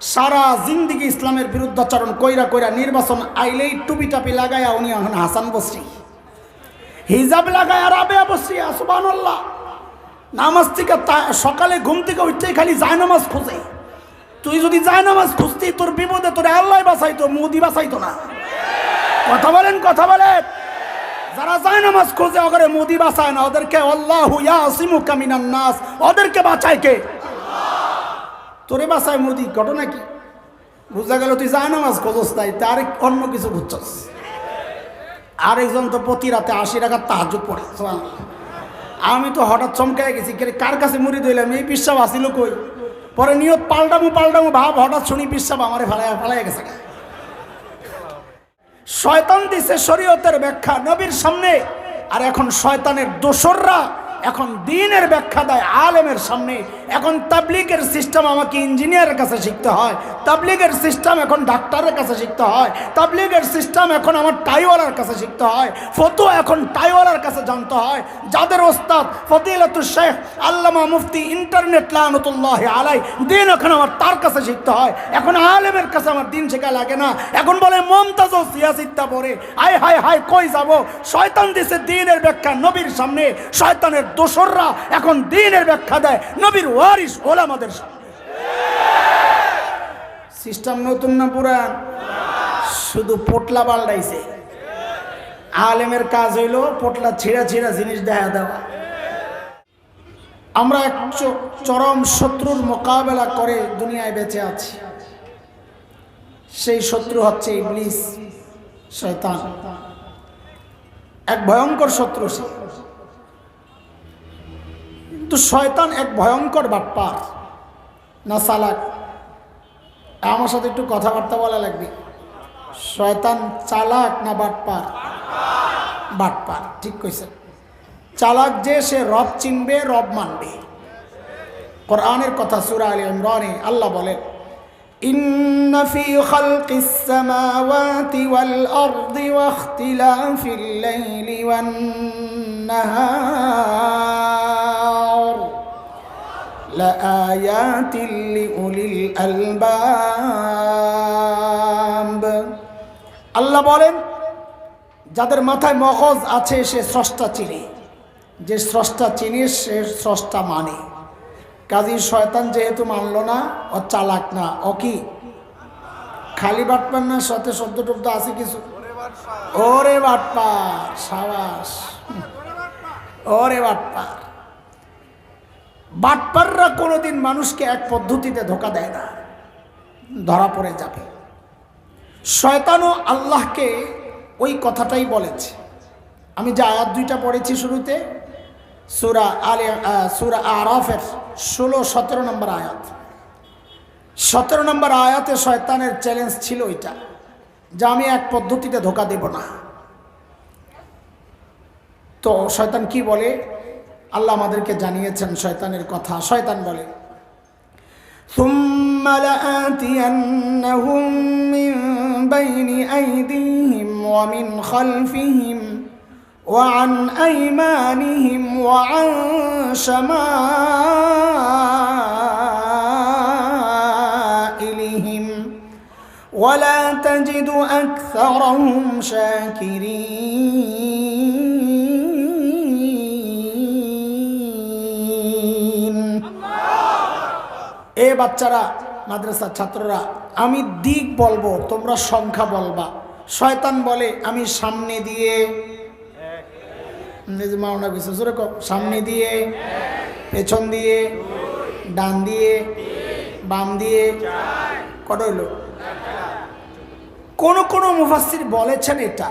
সারা জিন্দিগি ইসলামের বিরুদ্ধাচরণ কইরা কইরা নির্বাচন আইলেই টুপি টাপি লাগাইয়া উনি এখন হাসান বসরি। হিজাব লাগায় আর আবে বসরি আসবান আল্লাহ নামাজ থেকে সকালে ঘুম থেকে উঠতেই খালি যায় নামাজ খোঁজে। তুই যদি যায় নামাজ খুঁজতি, তোর বিপদে তোর আল্লাহ বাঁচাইতো, মোদি বাঁচাইতো না। কথা বলেন কথা বলেন। যারা যায় নামাজ খোঁজে ওখানে মোদি বাঁচায় না। ওদেরকে আল্লাহ ইয়াসিমু কামিনান নাস। ওদেরকে বাঁচায় কে? তোরে বাসায় মোদি, ঘটনা কি? বুঝা গেল তুই যায় নামাজ খোঁজস তাই তার অন্য কিছু বুঝছস। আরেকজন তো প্রতি রাতে আশি টাকার তাহাজুদ পড়ে। আমি তো হঠাৎ চমকায় গেছি কার কাছে মুড়ি দইলাম এই বিশ্বাস আসিল কই? পরে নিয়ত পাল্টামু পাল্টামু, ভাব, হঠাৎ শুনি বিশ্বাস আমারে ফালাই ফালাই গেছে। শয়তান দিছে শরীয়তের ব্যাখ্যা নবীর সামনে, আর এখন শয়তানের দোসররা এখন দিনের ব্যাখ্যা দেয় আলেমের সামনে। এখন তাবলিগের সিস্টেম আমাকে ইঞ্জিনিয়ারের কাছে শিখতে হয়। তাবলিগের সিস্টেম এখন ডাক্তারের কাছে শিখতে হয়। তাবলিগের সিস্টেম এখন আমার টাইওয়ালার কাছে শিখতে হয়। ফতুয়া এখন টাইওয়ালার কাছে জানতে হয়। যাদের ওস্তাদ ফতিলাতুল শেখ, আল্লামা মুফতি ইন্টারনেট লানতুল্লাহ আলাই দিন এখন আমার তার কাছে শিখতে হয়। এখন আলেমের কাছে আমার দিন শেখা লাগে না। এখন বলে মমতাজ ও সিয়াসিত্তা পরে আয় হায় হায়, কই যাব? শয়তান দিছে দিনের ব্যাখ্যা নবীর সামনে। শয়তানের দোসররা এখন দিনের ব্যাখ্যা দেয়। নবীর ওয়ারিস ওলামাদের সিস্টেম নতুন না পুরান? শুধু পোটলা পাল্টাইছে। আলেমের কাজ হইল পোটলা ছিঁড়া ছিঁড়া জিনিস দেখা দেওয়া। আমরা এক চরম শত্রুর মোকাবেলা করে দুনিয়ায় বেঁচে আছি। সেই শত্রু হচ্ছে ইবলিস, শয়তান। এক ভয়ঙ্কর শত্রু সে। কিন্তু শয়তান এক ভয়ঙ্কর বাটপার না সালাক আমার সাথে একটু কথাবার্তা বলা লাগবে শয়তান চালাক না বাটপার বাটপার ঠিক কইছে চালাক যে সে রব চিনবে রব মানবে কোরআনের কথা সুরা আলী ইমরানে আল্লাহ বলেন إن في خلق السماوات والأرض واختلاف الليل والنهار لآيات لأولي الألباب আল্লাহ বলেন যাদের মাথায় মগজ আছে সে স্রষ্টা চিনে যে স্রষ্টা চিনে সে স্রষ্টা মানে কাজী শয়তান যেহেতু মানলো না ও চালাক না ও কি খালি বাটপার না সতে শব্দ টব্দ আছে কিছু ওরে বাটপার সাবাস ওরে বাটপার বাটপাররা কোনোদিন মানুষকে এক পদ্ধতিতে ধোকা দেয় না, ধরা পড়ে যাবে। শয়তানও আল্লাহকে ওই কথাটাই বলেছে। আমি যে আয়াত দুইটা পড়েছি শুরুতে, সুরা আলে সুরা আরাফের ষোলো, সতেরো নম্বর আয়াত। সতেরো নম্বর আয়াতে শয়তানের চ্যালেঞ্জ ছিল ওইটা যে আমি এক পদ্ধতিতে ধোকা দেব না। তো শয়তান কি বলে? আল্লাহ আমাদেরকে জানিয়েছেন শয়তানের কথা শয়তান বলে ثم لآتينهم من بين أيديهم ومن خلفهم وعن أيمانهم وعن شمائلهم ولا تجد أكثرهم شاكرين বাচ্চারা, মাদ্রাসার ছাত্ররা, আমি দিক বলব, তোমরা সংখ্যা বলবা। শয়তান বলে, আমি সামনে দিয়ে। মাওনা সামনে দিয়ে, পেছন দিয়ে, ডান দিয়ে, বাম দিয়ে কত হইল? কোন কোন মুফাসির বলেছেন এটা,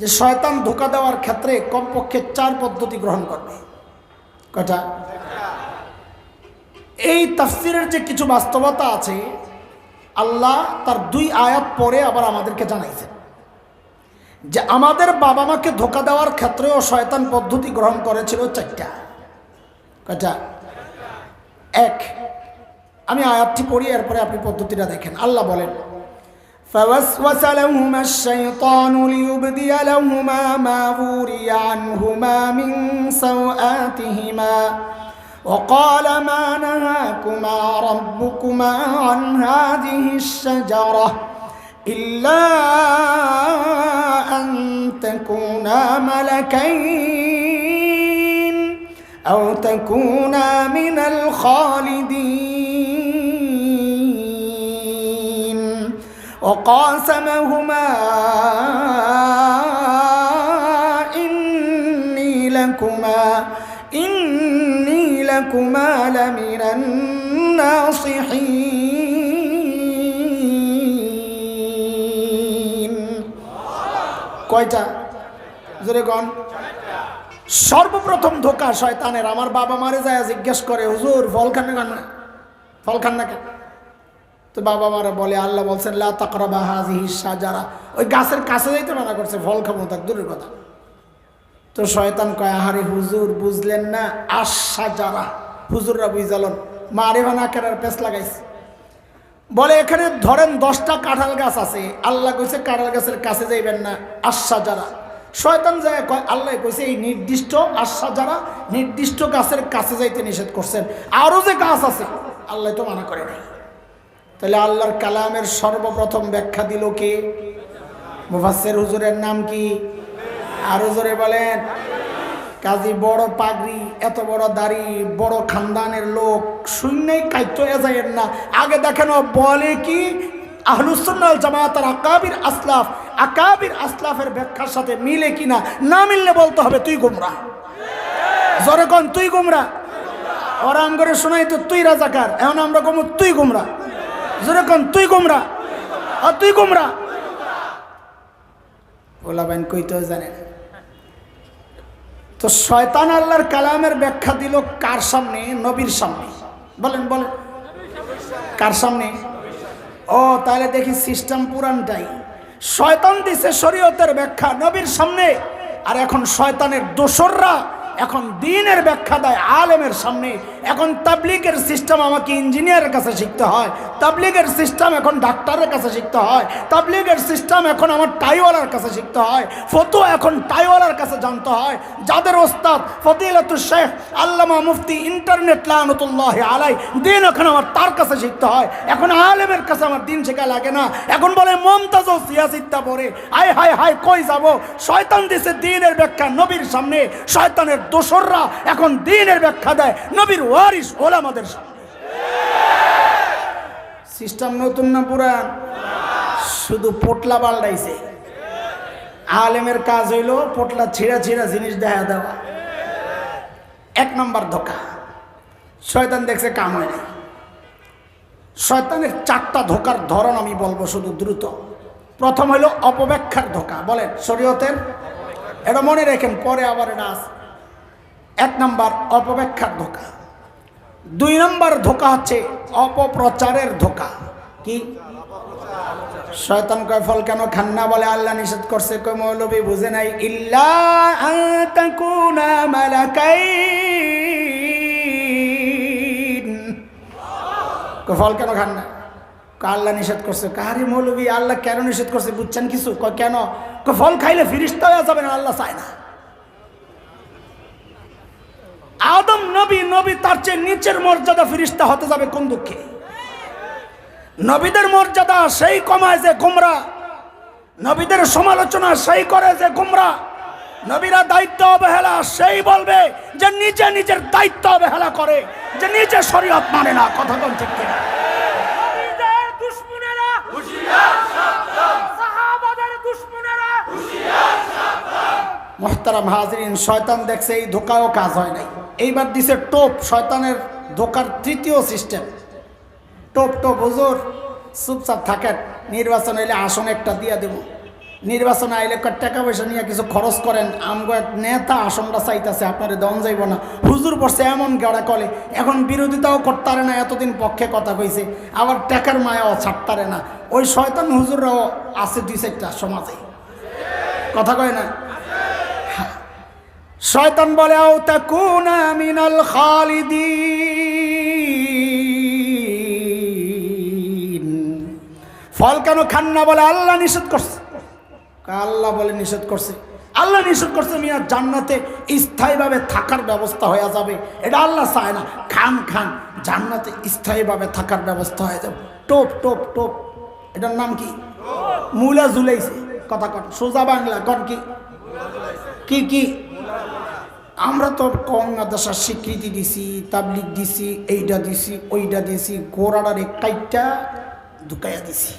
যে শয়তান ধোকা দেওয়ার ক্ষেত্রে কমপক্ষে চার পদ্ধতি গ্রহণ করবে। কটা এই তাফসিরের যে কিছু বাস্তবতা আছে আল্লাহ তার দুই আয়াত পরে আবার আমাদেরকে জানাইছেন যে আমাদের বাবা মাকে ধোকা দেওয়ার ক্ষেত্রেও শয়তান পদ্ধতি গ্রহণ করেছিল চারটা কয়টা এক আমি আয়াতটি পড়ি এরপরে আপনি পদ্ধতিটা দেখেন আল্লাহ বলেন فوسوس لهما الشيطان ليبدي لهما ما وري عنهما من سوآتهما وقال ما نهاكما ربكما عن هذه الشجرة إلا أن تكونا ملكين أو تكونا من الخالدين. وقاسمهما إني لكما لمن الناصحين কয়টা জোরে গন সর্বপ্রথম ধোকা শয়তানের আমার বাবা মারে যায় জিজ্ঞেস করে হুজুর ফল খান না কেন ফল খান না কেন তো বাবা মারা বলে আল্লাহ বলছেন লা তাকরাবা হাজিহি সাজারা ওই গাছের কাছে যাইতে মানা করছে ফল খাবো তাক দূরের কথা তো শয়তান কয় আহারে হুজুর বুঝলেন না আশা যারা হুজুররা বুঝালন মারে ভানা কেনার পেস লাগাইছে। বলে, এখানে ধরেন দশটা কাঁঠাল গাছ আছে। আল্লাহ কইছে, কাঁঠাল গাছের কাছে যাইবেন না আশা যারা শয়তান যায়, কয়, আল্লাহ কইছে, এই নির্দিষ্ট আশা যারা নির্দিষ্ট গাছের কাছে যাইতে নিষেধ করছেন। আরও যে গাছ আছে, আল্লাহ তো মানা করে নাই। তাহলে আল্লাহর কালামের সর্বপ্রথম ব্যাখ্যা দিল কে? মুফাসের হুজুরের নাম কি? আরও জোরে বলেন। কাজী বড় পাগড়ি। এত বড় দাড়ি, বড় খানদানের লোক শূন্যই কাইত এজাইয়ের না। আগে দেখেন বলে কি? আহলুসুন্নাল জামাতার আকাবির আসলাফ, আকাবির আসলাফের ব্যাখ্যার সাথে মিলে কিনা না? মিললে বলতে হবে, তুই গুমরা। জোরে কন, তুই গুমরা। ওরা করে শোনাই তো তুই রাজাকার। এখন আমরা কম, তুই গুমরা। জোরে কন, তুই গুমরা। আর তুই গুমরা? ওলাবেন কইতেও জানে না তো শয়তান আল্লাহর কালামের ব্যাখ্যা দিল কার সামনে? নবীর সামনে। বলেন বলেন। কার সামনে? ও, তাহলে দেখি সিস্টেম পুরানটাই। শয়তান দিছে শরীয়তের ব্যাখ্যা, নবীর সামনে। আর এখন শয়তানের দোসররা এখন দিনের ব্যাখ্যা দেয়, আলেমের সামনে। এখন তাবলিগের সিস্টেম আমাকে ইঞ্জিনিয়ারের কাছে শিখতে হয়, তাবলিগের সিস্টেম এখন ডাক্তারের কাছে শিখতে হয়, তাবলিগের সিস্টেম এখন আমার টাইওয়ালার কাছে শিখতে হয়, ফতুয়া এখন টাইওয়ালার কাছে জানতে হয়। যাদের ওস্তাদ ফতিলাতুল শেখ, আল্লামা মুফতি ইন্টারনেট লানতুল্লাহ আলাই দিন এখন আমার তার কাছে শিখতে হয়। এখন আলেমের কাছে আমার দিন শেখা লাগে না। এখন বলে, মমতাজ ও সিয়াসিদ্দা পরে আয়, হায় হায়, কই যাব? শয়তান দিছে দিনের ব্যাখ্যা নবীর সামনে। শয়তানের দোসররা এখন দিনের ব্যাখ্যা দেয়। নবীর ওয়ারিস ওলামাদের সামনে। সিস্টেম নতুন না পুরান? শুধু পোটলা পাল্টাইছে। আলেমের কাজ হইল পোটলা ছিঁড়া ছিঁড়া জিনিস দেখা দেওয়া। এক নম্বর ধোকা। শয়তান দেখছে কাম হয় নাই শয়তানের চারটা ধোকার ধরন আমি বলব শুধু দ্রুত। প্রথম হইল অপব্যাখ্যার ধোকা। বলেন, শরীয়তের? এটা মনে রেখেন, পরে আবার এটা এক নম্বর অপব্যাখ্যার ধোকা। দুই নম্বর ধোকা হচ্ছে অপপ্রচারের ধোকা। কি? শয়তান কয়, ফল কেন খান না বলে আল্লাহ নিষেধ করছে? কয়, মৌলবী বুঝে নাই। ইল্লা আন তাকুনা মালাকাইন। কয়, ফল কেন খান না? আল্লাহ নিষেধ করছে। কাহারি মৌলবী, আল্লাহ কেন নিষেধ করছে? বুঝছেন কিছু? কয়, কেন? কয়, ফল খাইলে ফিরিস্তা হয়ে যাবে না, আল্লাহ চায় না। আদম নবী নবী তার চেয়ে নিচের মর্যাদা ফিরিস্তা হতে যাবে কোন দুঃখে? নবীদের মর্যাদা সেই কমায় যে গুমরা। নবীদের সমালোচনা সেই করে যে গুমরা। নবীরা দায়িত্ব অবহেলা সেই বলবে যে নিজে নিজের দায়িত্ব অবহেলা করে যে নিজে শরীয়ত মানে না কথা কোন ঠিক কিনা? মোহতারাম হাজরিন শয়তান দেখছে এই ধোকাও কাজ হয় নাই। এইবার দিছে টোপ, শয়তানের ধোকার তৃতীয় সিস্টেম। টোপ টোপ, হুজুর, চুপচাপ থাকেন। নির্বাচন এলে আসন একটা দিয়ে দেব। নির্বাচন আইলে টাকা পয়সা নিয়ে কিছু খরচ করেন, আমগো এক নেতা আসনটা চাইতেছে, আপনার দম যাইব না। হুজুর বসে এমন গাড়া কলে, এখন বিরোধিতাও করতারে না, এতদিন পক্ষে কথা কইছে। আবার টাকার মায়াও ছাড়তারে না। ওই শয়তান হুজুররাও আছে দুই চারটা সমাজে। কথা কয় না? শয়তান বলে, আও তাকুনা মিনাল খালিদিন। ফল কেন খান না বলে, আল্লাহ নিষেধ করছে। আল্লাহ বলে নিষেধ করছে। আল্লাহ নিষেধ করছে মিয়া, জান্নাতে স্থায়ীভাবে থাকার ব্যবস্থা হয়ে যাবে। এটা আল্লাহ চায় না। খান খান, জান্নাতে স্থায়ীভাবে থাকার ব্যবস্থা হয়ে যাবে। টোপ টোপ টোপ। এটার নাম কি? মূলা ঝুলাইছে। কথা কন, সোজা বাংলা কন কি কি? আমরা তো কংগ্রেসের স্বীকৃতি দিছি তাবলিক দিছি এইটা দিছি ওইটা দিছি গোড়াটার একটাইটা ঢুকাইয়া দিছি।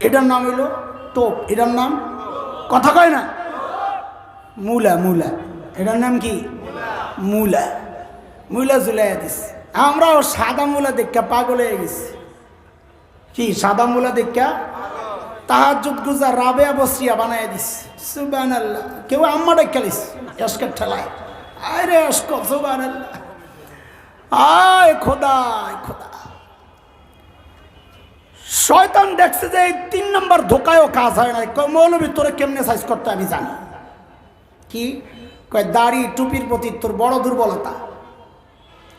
এটার নাম হইল টোপ এটার নাম কথা কয় না? মূলা মূলা। এটার নাম কি? মূলা। মূলা ঝুলাইয়া দিস আমরাও সাদা মূলা দেখা পাগল হয়ে গেছি। কি, সাদা মূলা দেখা তাহাজুদ গুজার রাবেয়া বসরিয়া বানায় দিস সুবান কেউ আম্মা ডেকালিস এসকের ঠেলায়। আরে এসক আয় খোদা আয় খোদা। শয়তান দেখছে যে এই তিন নম্বর ধোকায়ও কাজ হয় না কয়, মৌলবী, তোরে কেমনে সাইজ করতে আমি জানি। কি? কয়, দাড়ি, টুপির প্রতি তোর বড় দুর্বলতা।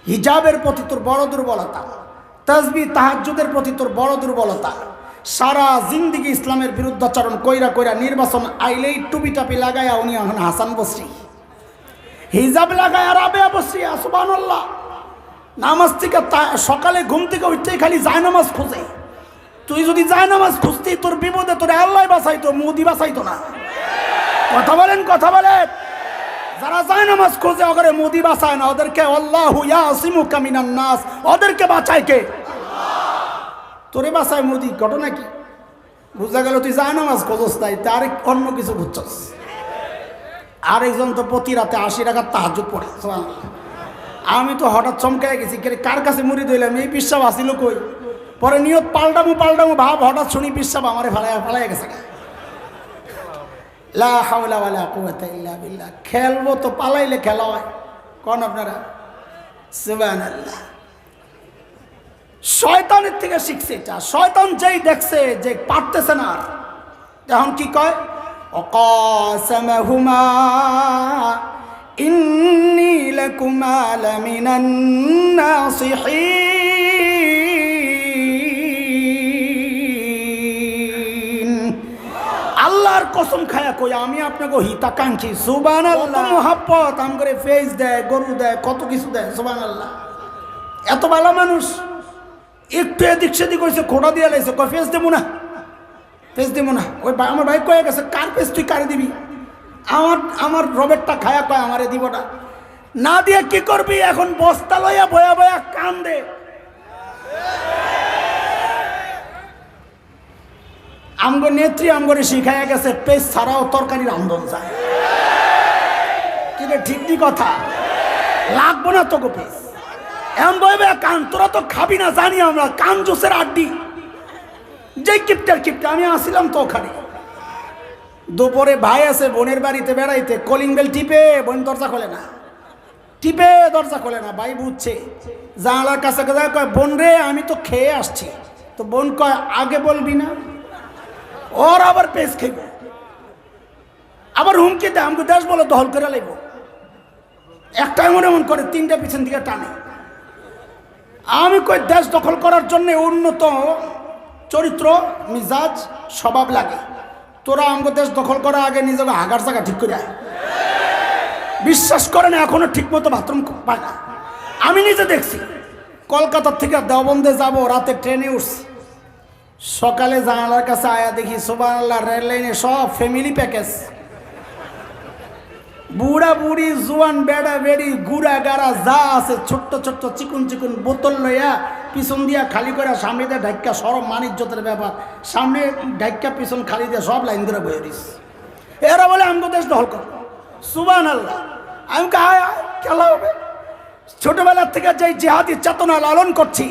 হিজাবের প্রতি তোর বড় দুর্বলতা। তসবি তাহাজুদের প্রতি তোর বড় দুর্বলতা। সারা জিন্দিগি ইসলামের বিরুদ্ধাচরণ কইরা কইরা নির্বাচন আইলেই টুপি টাপি লাগায়া উনি এখন হাসান বসরি। হিজাব লাগায়া রাবে বসরি আসবান আল্লাহ নামাজ থেকে সকালে ঘুম থেকে উঠতেই খালি যায় নামাজ খোঁজে। তুই যদি যায় নামাজ খুঁজতি, তোর বিপদে তোর আল্লাহ বাঁচাইতো, মোদি বাঁচাইতো না। কথা বলেন কথা বলেন। যারা যায় নামাজ খোঁজে ওদের মোদি বাঁচায় না। ওদেরকে আল্লাহ ইয়াসিমু কামিনান নাস। ওদেরকে বাঁচায় কে? তোরে বাঁচায় মোদি, ঘটনা কি? বুঝা গেল তুই যায় নামাজ খোঁজস তাই তার অন্য কিছু বুঝছস আরেকজন তো প্রতি রাতে আশি টাকার তাহাজুদ পড়ে। আমি তো হঠাৎ চমকায় গেছি কার কাছে মুড়ি দিলাম এই বিশ্বাস আসিল কই? পরে নিয়ত পাল্টামু পাল্টামু, ভাব, হঠাৎ শুনি বিশ্বাস আমারে ফালাই ফালাই গেছে খেলব তো পালাইলে খেলা হয়। কন আপনারা? শয়তানের থেকে শিখছে এটা। শয়তান যেই দেখছে যে পারতেছে না আর। তখন কি কয়? অকাসামাহুমা ইন্নী লাকুমা লামিনান নাসিহিন আল্লাহর কসম খায়া কই, আমি আপনাকে হিতাকাঙ্ক্ষী। সুবান আল্লাহ মোহাব্বত আম করে ফেস দেয়, গরু দেয়, কত কিছু দেয় সুবান আল্লাহ এত ভালো মানুষ। একটু এদিক সেদিক হয়েছে খোটা দিয়ে লাইছে, কয় ফেস দেবো না ফেস দেবো না। ওই আমার ভাই কয়ে গেছে, কার ফেস তুই কারে দিবি? আমার আমার রবেরটা খায়া কয়, আমারে দিব না। না দিয়ে কি করবি? এখন বস্তা লইয়া বয়া বয়া কান দে আমগো নেত্রী আমগরে শিখাইয়া গেছে পেজ ছাড়াও তরকারির আন্দোলন যায় কিন্তু ঠিক কথা, লাগবো না তোকে পেজ এমন বলবে কান, তোরা তো খাবি না, জানি আমরা, কান জুসের আড্ডি। যে কিপটার কিপটা, আমি আসিলাম তো ওখানে দুপুরে ভাই আছে, বোনের বাড়িতে বেড়াইতে, কলিং বেল টিপে, বোন দরজা খোলে না। টিপে, দরজা খোলে না, ভাই বুঝছে। জানালার কাছে কাছে কয়, বোন রে, আমি তো খেয়ে আসছি। তো বোন কয়, আগে বলবি না? ওর আবার পেস খেব আবার হুমকি দেয়, আমাকে দেশ বলো দহল করে লাগবো একটা এমন এমন করে, তিনটা পিছন দিকে টানে। আমি কই, দেশ দখল করার জন্য উন্নত চরিত্র, মিজাজ, স্বভাব লাগে। তোরা আমাকে দেশ দখল করার আগে নিজের হাগার জায়গা ঠিক করে। বিশ্বাস করে না, এখনও ঠিক মতো বাথরুম পায় আমি নিজে দেখছি, কলকাতার থেকে দেওবন্দে যাব, রাতে ট্রেনে উঠছি। সকালে জানালার কাছে আয়া দেখি সোবান রেললাইনে রেল লাইনে সব ফ্যামিলি প্যাকেজ বুড়া বুড়ি জুয়ান বেড়া বেড়ি গুড়া গাড়া যা আছে ছোট্ট ছোট্ট চিকুন চিকুন বোতল লইয়া পিছন দিয়া খালি করে সামনে দিয়ে ঢাক্কা সরব মানিজ্যতের ব্যাপার। সামনে ঢাক্কা পিছন খালি দিয়ে সব লাইন ধরে বয়ে দিস। এরা বলে, আমগো দেশ দখল কর। সুবান আল্লাহ আমি খেলা হবে। ছোটবেলার থেকে যে জেহাদি চেতনা লালন করছি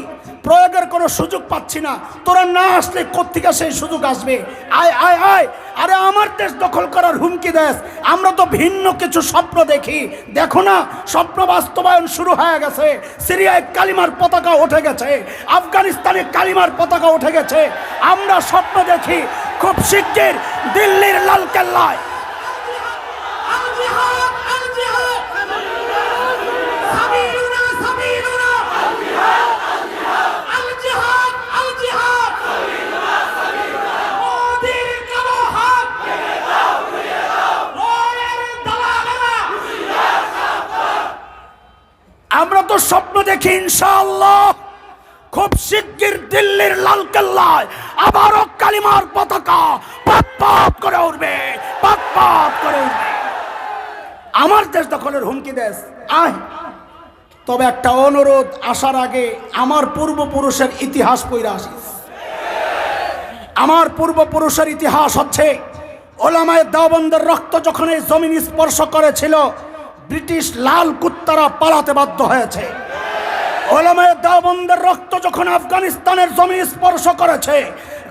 প্রয়োগের কোনো সুযোগ পাচ্ছি না। তোরা না আসলে কোথেকে সেই সুযোগ আসবে? আয় আয় আয়। আরে আমার দেশ দখল করার হুমকি দেশ আমরা তো ভিন্ন কিছু স্বপ্ন দেখি। দেখো না, স্বপ্ন বাস্তবায়ন শুরু হয়ে গেছে। সিরিয়ায় কালিমার পতাকা উঠে গেছে। আফগানিস্তানে কালিমার পতাকা উঠে গেছে। আমরা স্বপ্ন দেখি খুব শিগগির দিল্লির লাল কেল্লায় ইনশাআল্লাহ, খুব শিগগির দিল্লির লালকেল্লায় আবারও কালিমার পতাকা পাত পাত করে উঠবে পাত করে উঠবে। আমার দেশ দখলের হুমকি দেশ, আয়। তবে একটা অনুরোধ, আসার আগে আমার পূর্বপুরুষের ইতিহাস পইরা আসিস আমার পূর্বপুরুষের ইতিহাস হচ্ছে, ওলামায় দাবন্দের রক্ত যখন এই জমিন স্পর্শ করেছিল, ব্রিটিশ লাল কুত্তারা পালাতে বাধ্য হয়েছে। ওলামায় দাবন্দের রক্ত যখন আফগানিস্তানের জমি স্পর্শ করেছে,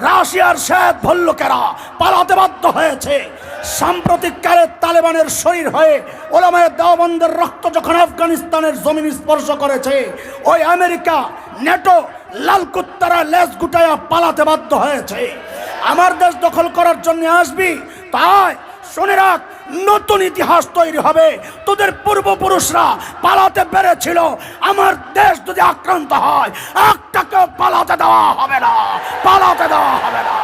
রাশিয়ার শ্বেত ভল্লুকেরা পালাতে বাধ্য হয়েছে। সাম্প্রতিককালে তালেবানের শরীর হয়ে ওলামায় দাবন্দের রক্ত যখন আফগানিস্তানের জমিন স্পর্শ করেছে, ওই আমেরিকা, নেটো লাল কুত্তারা লেজ গুটায়া পালাতে বাধ্য হয়েছে। আমার দেশ দখল করার জন্য আসবি? তাই শুনে রাখ নতুন ইতিহাস তৈরি হবে। তোদের পূর্বপুরুষরা পালাতে পেরেছিল। আমার দেশ যদি আক্রান্ত হয় একটাকেও পালাতে দেওয়া হবে না। পালাতে দেওয়া হবে না।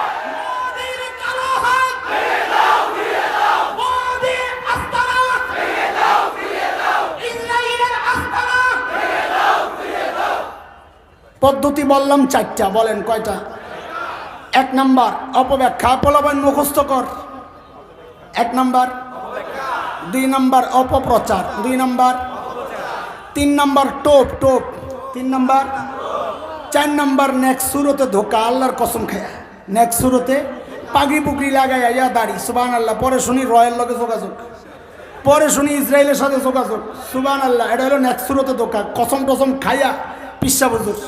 পদ্ধতি বললাম চারটা বলেন কয়টা? এক নাম্বার অপব্যাখ্যা প্রলোভন মুখস্থ কর। এক নাম্বার দুই নম্বর অপপ্রচার, দুই নম্বর, তিন নম্বর টোপ টোপ, তিন নম্বর, চার নম্বর নেক্সট সুরতে ধোকা, আল্লাহর কসম খায় নেক্সট সুরতে পাগড়ি পুগড়ি লাগাই ইয়া দাড়ি সুবান আল্লাহ পরে শুনি রয়ের লগে যোগাযোগ, পরে শুনি ইসরায়েলের সাথে যোগাযোগ সুবান আল্লাহ এটা হলো নেক্সট সুরতে ধোকা, কসম টসম খাইয়া পিসা বুঝুর